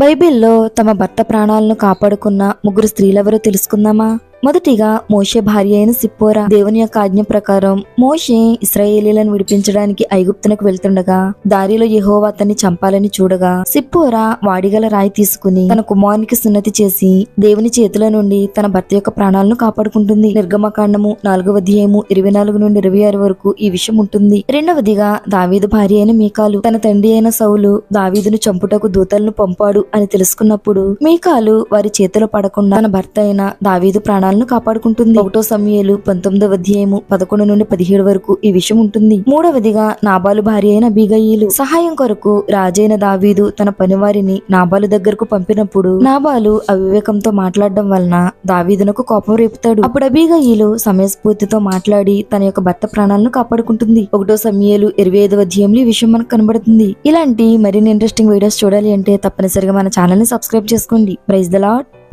బైబిల్లో తమ భర్త ప్రాణాలను కాపాడుకున్న ముగ్గురు స్త్రీలెవరో తెలుసుకుందామా? మొదటిగా మోషే భార్య అయిన సిప్పోరా దేవుని యొక్క ఆజ్ఞ ప్రకారం మోషే ఇస్రాయేలీలను విడిపించడానికి ఐగుప్తునకు వెళ్తుండగా దారిలో యహోవా అతన్ని చంపాలని చూడగా సిప్పోరా వాడిగల రాయి తీసుకుని తన కుమారునికి సున్నతి చేసి దేవుని చేతుల నుండి తన భర్త యొక్క ప్రాణాలను కాపాడుకుంటుంది. నిర్గమకాండము నాలుగవ అధ్యాయము ఇరవై నాలుగు నుండి ఇరవై ఆరు వరకు ఈ విషయం ఉంటుంది. రెండవదిగా దావీదు భార్య అయిన మీకాలు తన తండ్రి అయిన సౌలు దావీదును చంపుటకు దూతలను పంపాడు అని తెలుసుకున్నప్పుడు మీకాలు వారి చేతిలో పడకుండా తన భర్త అయిన దావీదు ప్రాణాలు ప్రాణాలను కాపాడుకుంటుంది. ఒకటో సమయాలు పంతొమ్మిదవ అధ్యాయము పదకొండు నుండి పదిహేడు వరకు ఈ విషయం ఉంటుంది. మూడవదిగా నాబాలు భార్య అయిన బీగయ్యలు సహాయం కొరకు రాజైన దావీదు తన పనివారిని నాబాలు దగ్గరకు పంపినప్పుడు నాబాలు అవివేకంతో మాట్లాడడం వలన దావీదునకు కోపం రేపుతాడు. అప్పుడు అబీగయ్యలు సమయస్ఫూర్తితో మాట్లాడి తన యొక్క భర్త ప్రాణాలను కాపాడుకుంటుంది. ఒకటో సమయాలు ఇరవై ఐదవ అధ్యాయంలో ఈ విషయం మనకు కనబడుతుంది. ఇలాంటి మరిన్ని ఇంట్రెస్టింగ్ వీడియోస్ చూడాలి అంటే తప్పనిసరిగా మన ఛానల్ని సబ్స్క్రైబ్ చేసుకోండి. Praise the lot